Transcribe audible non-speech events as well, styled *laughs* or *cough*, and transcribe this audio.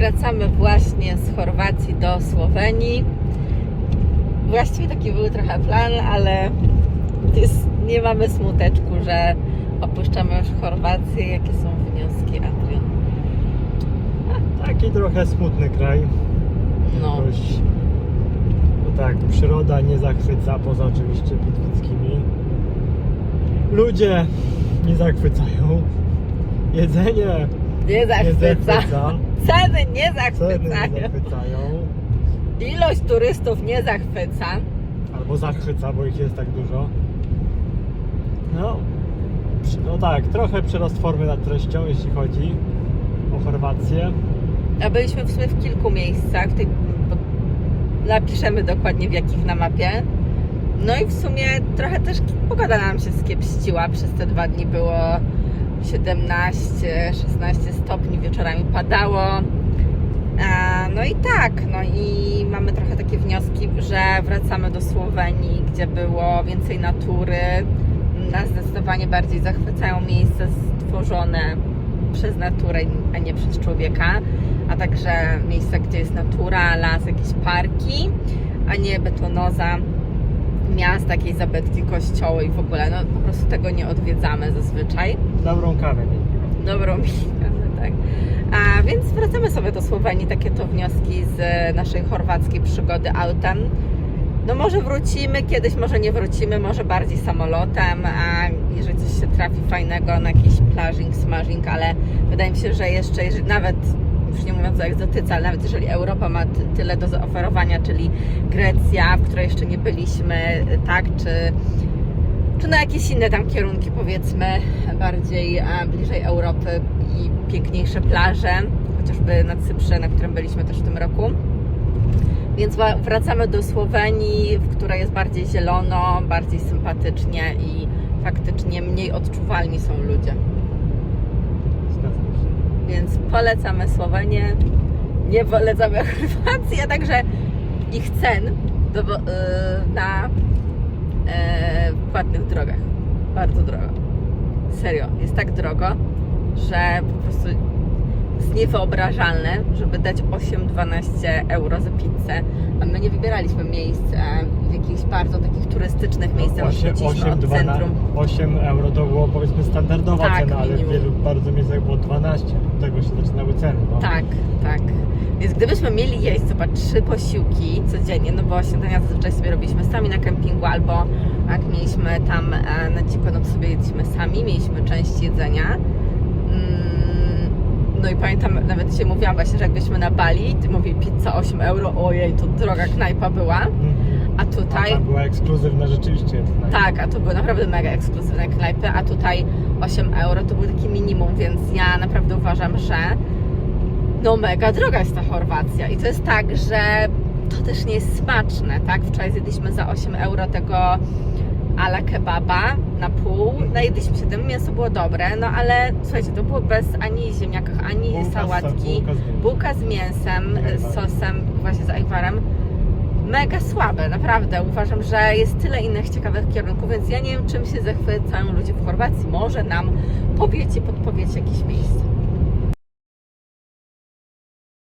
wracamy właśnie z Chorwacji do Słowenii. Właściwie taki był trochę plan, ale jest, nie mamy smuteczku, że opuszczamy już Chorwację. Jakie są wnioski, Adrian? Taki trochę smutny kraj. No, Jakoś, no tak, przyroda nie zachwyca, poza oczywiście Bitwickimi. Ludzie nie zachwycają. Jedzenie nie nie zachwyca. Ceny nie Ceny nie zachwycają. zachwycają. Ilość turystów nie zachwyca. Albo zachwyca, bo ich jest tak dużo. No, przy- no tak, trochę przerost formy nad treścią, jeśli chodzi o Chorwację. A byliśmy w sumie w kilku miejscach. W bo napiszemy dokładnie w jakich na mapie. No i w sumie trochę też pogoda nam się skiepściła. Przez te dwa dni było 17-16 stopni, wieczorami padało. A, No i tak, no i mamy trochę takie wnioski, że wracamy do Słowenii, gdzie było więcej natury. Nas zdecydowanie bardziej zachwycają miejsca stworzone przez naturę, a nie przez człowieka, a także miejsca, gdzie jest natura, las, jakieś parki, a nie betonoza, miasta, jakieś zabytki, kościoły i w ogóle. No po prostu tego nie odwiedzamy zazwyczaj Dobrą kawę mieli. dobrą minę, *laughs* tak. A więc wracamy sobie do Słowenii, takie to wnioski z naszej chorwackiej przygody autem. No może wrócimy, kiedyś może nie wrócimy, może bardziej samolotem, a jeżeli coś się trafi fajnego na jakiś plażing, smażing, ale wydaje mi się, że jeszcze, jeżeli, nawet już nie mówiąc o egzotyce, ale nawet jeżeli Europa ma ty- tyle do zaoferowania, czyli Grecja, w której jeszcze nie byliśmy, tak, czy czy na jakieś inne tam kierunki, powiedzmy, bardziej bliżej Europy i piękniejsze plaże, chociażby na Cyprze, na którym byliśmy też w tym roku. Więc wracamy do Słowenii, w której jest bardziej zielono, bardziej sympatycznie i faktycznie mniej odczuwalni są ludzie. Zgadzam się. Więc polecamy Słowenię, nie polecamy *laughs* Chorwacji, a także ich cen do, y, na e, płatnych drogach. Bardzo drogo. Serio, jest tak drogo, że po prostu jest niewyobrażalne, żeby dać 8-12 euro za pizzę. A my nie wybieraliśmy miejsc w bardzo takich turystycznych miejscach, Osiem- wróciliśmy osiem, od dwana- centrum. 8 euro to było powiedzmy standardowa Tak, cena, ale w minimum. wielu bardzo miejscach było 12. Od tego się zaczynały ceny. No. Tak, tak. Więc gdybyśmy mieli jeść, zobacz, trzy posiłki codziennie, no bo śniadania zazwyczaj sobie robiliśmy sami na kempingu, albo jak mieliśmy tam e, na dziko, no to sobie jedliśmy sami, mieliśmy część jedzenia. Mm, No i pamiętam, nawet się mówiłam właśnie, że jakbyśmy na Bali, ty mówili pizza 8 euro, ojej, to droga knajpa była, Mhm. A A tutaj... ta była ekskluzywna rzeczywiście. Tak, a to były naprawdę mega ekskluzywne knajpy, a tutaj 8 euro to był taki minimum, więc ja naprawdę uważam, że no mega droga jest ta Chorwacja i to jest tak, że to też nie jest smaczne, tak? Wczoraj zjedliśmy za 8 euro tego ala kebaba na pół, najedliśmy się tym, mięso było dobre, no ale słuchajcie, to było bez ani ziemniaków, ani Bułka z- sałatki, bułka z mięsem. bułka z mięsem, z sosem, właśnie z ajwarem, mega słabe, naprawdę. Uważam, że jest tyle innych ciekawych kierunków, więc ja nie wiem, czym się zachwycają ludzie w Chorwacji. Może nam powiecie, podpowiecie jakieś miejsce.